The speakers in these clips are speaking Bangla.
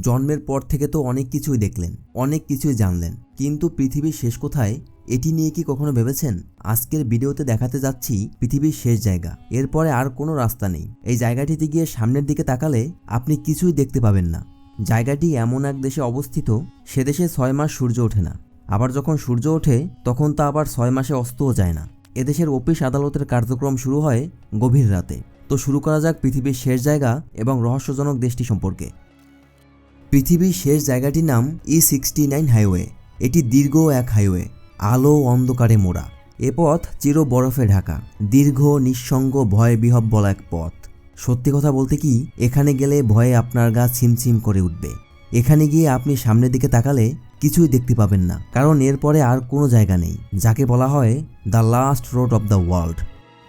জন্মের পর থেকে তো অনেক কিছুই দেখলেন, অনেক কিছুই জানলেন। কিন্তু পৃথিবীর শেষ কোথায়? এটি নিয়ে কি কখনো ভেবেছেন? আজকের ভিডিওতে দেখাতে যাচ্ছি পৃথিবীর শেষ জায়গা। এরপরে আর কোনো রাস্তা নেই। এই জায়গাটিতে গিয়ে সামনের দিকে তাকালে আপনি কিছুই দেখতে পাবেন না। জায়গাটি এমন এক দেশে অবস্থিত, সে দেশে ছয় মাস সূর্য ওঠে না। আবার যখন সূর্য ওঠে, তখন তা আবার ছয় মাসে অস্তও যায় না। এদেশের অফিস আদালতের কার্যক্রম শুরু হয় গভীর রাতে। তো শুরু করা যাক পৃথিবীর শেষ জায়গা এবং রহস্যজনক দেশটি সম্পর্কে। পৃথিবীর শেষ জায়গাটির নাম ই সিক্সটি নাইন হাইওয়ে এটি দীর্ঘ এক হাইওয়ে আলো অন্ধকারে মোড়া। এ পথ চির বরফে ঢাকা, দীর্ঘ, নিঃসঙ্গ, ভয় বিহব্বল এক পথ। সত্যি কথা বলতে কি, এখানে গেলে ভয়ে আপনার গা ছিমছিম করে উঠবে। এখানে গিয়ে আপনি সামনের দিকে তাকালে কিছুই দেখতে পাবেন না, কারণ এরপরে আর কোনো জায়গা নেই, যাকে বলা হয় the last road of the world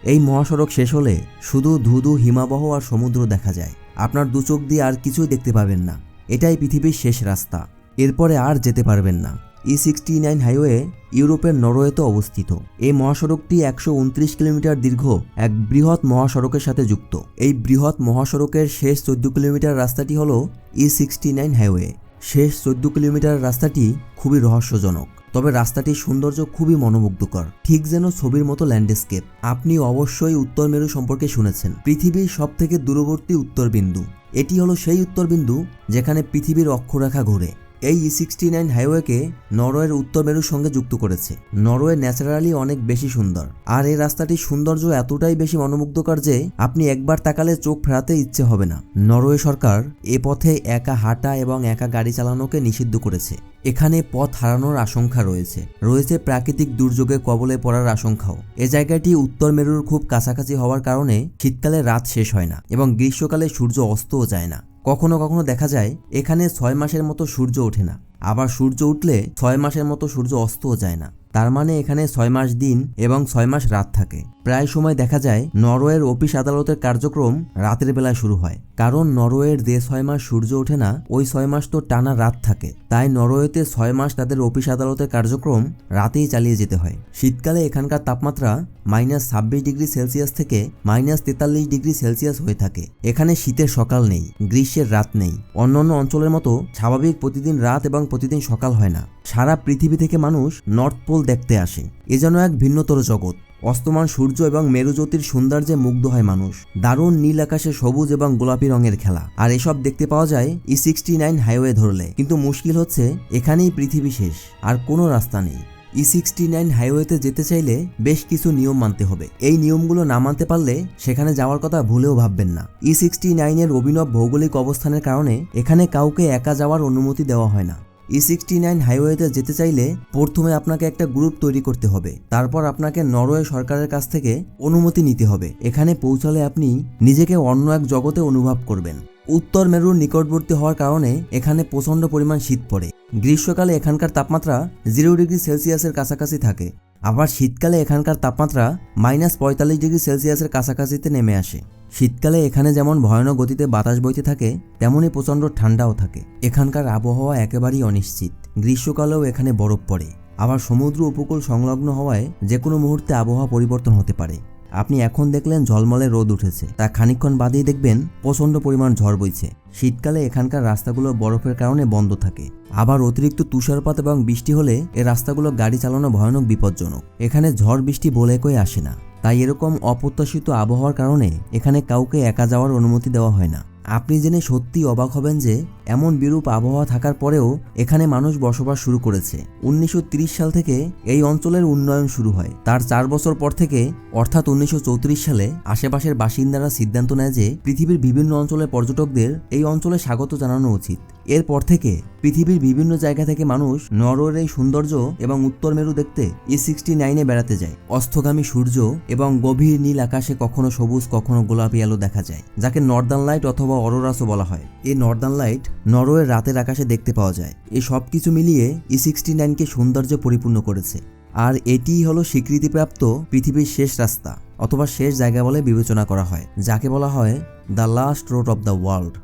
এই মহাসড়ক শেষ হলে শুধু ধুধু হিমাবহ আর সমুদ্র দেখা যায়। আপনার দু চোখ দিয়ে আর কিছুই দেখতে পাবেন না। এটাই পৃথিবীর শেষ রাস্তা। এরপরে আর যেতে পারবেন না। ই সিক্সটি নাইন হাইওয়ে ইউরোপের নরওয়েতে অবস্থিত। এই মহাসড়কটি একশো উনত্রিশ কিলোমিটার দীর্ঘ, এক বৃহৎ মহাসড়কের সাথে যুক্ত। এই বৃহৎ মহাসড়কের শেষ চোদ্দ কিলোমিটার রাস্তাটি হল ই সিক্সটি নাইন হাইওয়ে শেষ চোদ্দ কিলোমিটার রাস্তাটি খুবই রহস্যজনক। তবে রাস্তাটির সৌন্দর্য খুবই মনোমুগ্ধকর। ঠিক যেন ছবির মতো ল্যান্ডস্কেপ। আপনি অবশ্যই উত্তর মেরু সম্পর্কে শুনেছেন। পৃথিবীর সব থেকে দূরবর্তী উত্তর বিন্দু এটি হলো সেই উত্তর বিন্দু যেখানে পৃথিবীর অক্ষরেখা ঘোরে। এই ই সিক্সটি নাইন হাইওয়েকে নরওয়ের উত্তর মেরুর সঙ্গে যুক্ত করেছে। নরওয়ে ন্যাচারালি অনেক বেশি সুন্দর। আর এই রাস্তাটির সৌন্দর্য এতটাই বেশি মনোমুগ্ধকর যে আপনি একবার তাকালে চোখ ফেরাতে ইচ্ছে হবে না। নরওয়ে সরকার এ পথে একা হাঁটা এবং একা গাড়ি চালানোকে নিষিদ্ধ করেছে। এখানে পথ হারানোর আশঙ্কা রয়েছে। রয়েছে প্রাকৃতিক দুর্যোগে কবলে পড়ার আশঙ্কাও। এ জায়গাটি উত্তর মেরুর খুব কাছাকাছি হওয়ার কারণে শীতকালে রাত শেষ হয় না এবং গ্রীষ্মকালে সূর্য অস্তও যায় না। কখনো কখনো দেখা যায়, এখানে ছয় মাসের মতো সূর্য ওঠে না। আবার সূর্য উঠলে ছয় মাসের মতো সূর্য অস্তও যায় না। তার মানে এখানে ছয় মাস দিন এবং ছয় মাস রাত থাকে। প্রায় সময় দেখা যায়, নরওয়ের অফিস আদালতের কার্যক্রম রাতের বেলায় শুরু হয়। কারণ নরওয়ের যে ছয় মাস সূর্য ওঠে না, ওই ছয় মাস তো টানা রাত থাকে। তাই নরওয়েতে ছয় মাস তাদের অফিস আদালতের কার্যক্রম রাতেই চালিয়ে যেতে হয়। শীতকালে এখানকার তাপমাত্রা মাইনাস ছাব্বিশ ডিগ্রি সেলসিয়াস থেকে মাইনাস তেতাল্লিশ ডিগ্রি সেলসিয়াস হয়ে থাকে। এখানে শীতের সকাল নেই, গ্রীষ্মের রাত নেই। অন্যান্য অঞ্চলের মতো স্বাভাবিক প্রতিদিন রাত এবং প্রতিদিন সকাল হয় না। সারা পৃথিবী থেকে মানুষ নর্থ পোল দেখতে আসে। এ যেন এক ভিন্নতর জগৎ। অস্তমান সূর্য এবং মেরুজ্যোতির সৌন্দর্যে মুগ্ধ হয় মানুষ। দারুণ নীল আকাশে সবুজ এবং গোলাপি রঙের খেলা। আর এসব দেখতে পাওয়া যায় ই সিক্সটি নাইন হাইওয়ে ধরলে। কিন্তু মুশকিল হচ্ছে, এখানেই পৃথিবী শেষ। আর কোনো রাস্তা নেই। ই সিক্সটি নাইন হাইওয়েতে যেতে চাইলে বেশ কিছু নিয়ম মানতে হবে। এই নিয়মগুলো না মানতে পারলে সেখানে যাওয়ার কথা ভুলেও ভাববেন না। ই সিক্সটি নাইনের অভিনব ভৌগোলিক অবস্থানের কারণে এখানে কাউকে একা যাওয়ার অনুমতি দেওয়া হয় না। ই সিক্সটি নাইন হাইওয়েতে যেতে চাইলে প্রথমে আপনাকে একটা গ্রুপ তৈরি করতে হবে। তারপর আপনাকে নরওয়ে সরকারের কাছ থেকে অনুমতি নিতে হবে। এখানে পৌঁছালে আপনি নিজেকে অন্য এক জগতে অনুভব করবেন। উত্তর মেরুর নিকটবর্তী হওয়ার কারণে এখানে প্রচণ্ড পরিমাণ শীত পড়ে। গ্রীষ্মকালে এখানকার তাপমাত্রা জিরো ডিগ্রি সেলসিয়াসের কাছাকাছি থাকে। আবার শীতকালে এখানকার তাপমাত্রা মাইনাস পঁয়তাল্লিশ ডিগ্রি সেলসিয়াসের কাছাকাছিতে নেমে আসে। শীতকালে এখানে যেমন ভয়ানক গতিতে বাতাস বইতে থাকে তেমনই প্রচণ্ড ঠান্ডাও থাকে। এখানকার আবহাওয়া একেবারেই অনিশ্চিত। গ্রীষ্মকালেও এখানে বরফ পড়ে। আবার সমুদ্র উপকূল সংলগ্ন হওয়ায় যে কোনো মুহূর্তে আবহাওয়া পরিবর্তন হতে পারে। আপনি এখন দেখলেন ঝলমলে রোদ উঠেছে। তা খানিকক্ষণ বাদেই দেখবেন প্রচণ্ড পরিমাণ ঝড় বইছে। শীতকালে এখানকার রাস্তাগুলো বরফের কারণে বন্ধ থাকে। আবার অতিরিক্ত তুষারপাত এবং বৃষ্টি হলে এ রাস্তাগুলো গাড়ি চালানো ভয়ানক বিপজ্জনক। এখানে ঝড় বৃষ্টি বলে কই আসে না। তাই এরকম অপ্রত্যাশিত আবহাওয়ার কারণে এখানে কাউকে একা যাওয়ার অনুমতি দেওয়া হয় না। আপনি জেনে সত্যি অবাক হবেন যে, এমন বিরূপ আবহাওয়া থাকার পরেও এখানে মানুষ বসবাস শুরু করেছে। উনিশশো সাল থেকে এই অঞ্চলের উন্নয়ন শুরু হয়। তার চার বছর পর থেকে, অর্থাৎ উনিশশো চৌত্রিশ সালে, আশেপাশের বাসিন্দারা সিদ্ধান্ত নেয় যে, পৃথিবীর বিভিন্ন অঞ্চলের পর্যটকদের এই অঞ্চলে স্বাগত জানানো উচিত। এরপর থেকে পৃথিবীর বিভিন্ন জায়গা থেকে মানুষ নরওয়ের এই সৌন্দর্য এবং উত্তর মেরু দেখতে ই সিক্সটি নাইনে বেড়াতে যায়। অস্তগামী সূর্য এবং গভীর নীল আকাশে কখনো সবুজ, কখনো গোলাপি আলো দেখা যায়, যাকে নর্দার্ন লাইট অথবা অরোরাসও বলা হয়। এই নর্দার্ন লাইট নরওয়ের রাতের আকাশে দেখতে পাওয়া যায়। এই সব কিছু মিলিয়ে ই সিক্সটি নাইনকে সৌন্দর্যে পরিপূর্ণ করেছে। আর এটিই হলো স্বীকৃতিপ্রাপ্ত পৃথিবীর শেষ রাস্তা, অথবা শেষ জায়গা বলে বিবেচনা করা হয়, যাকে বলা হয় the last road of the world